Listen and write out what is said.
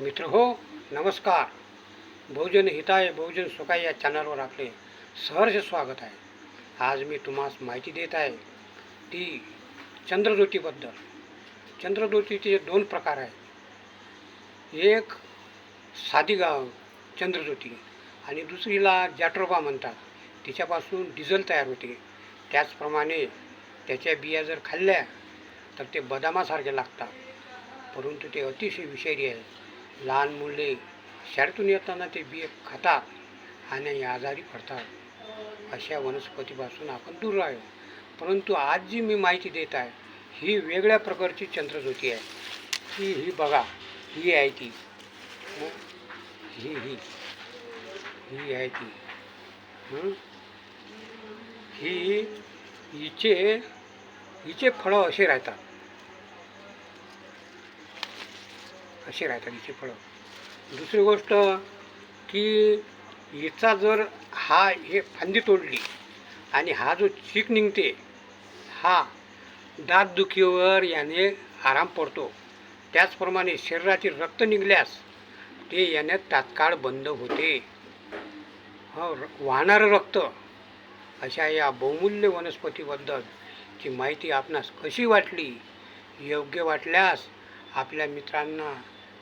मित्र हो नमस्कार. बहुजन हिताय बहुजन सुखाय या चॅनलवर आपले सहर्ष स्वागत आहे. आज मी तुम्हाला माहिती देत आहे ती चंद्रज्योतीबद्दल. चंद्रज्योतीचे दोन प्रकार आहेत. एक साधी गाव चंद्रज्योती आणि दुसरीला जॅट्रोबा म्हणतात. तिच्यापासून डिझेल तयार होते. त्याचप्रमाणे त्याच्या बिया जर खाल्ल्या तर ते बदामासारखे लागतात. परंतु ते अतिशय विषारी आहे लहान मुले शाळेतून येताना ते बिये खातात आणि आजारी पडतात. अशा वनस्पतीपासून आपण दूर राहू परंतु आज जी मी माहिती देत आहे ही वेगळ्या प्रकारची चंद्रज्योती आहे. ही ही बघा ही आहे ती. ही? ही ही. आहे ती. ही हिचे हिचे फळं असे राहतात. अशी राहतात हिचे फळं. दुसरी गोष्ट की हिचा जर हा हे फांदी तोडली आणि हा जो चीक निघते हा दातदुखीवर याने आराम पडतो. त्याचप्रमाणे शरीरातील रक्त निघल्यास ते याने तात्काळ बंद होते. हो र- वाहणारं रक्त अशा या बहुमूल्य वनस्पतीबद्दलची माहिती आपणास कशी वाटली योग्य वाटल्यास आपल्या मित्रांना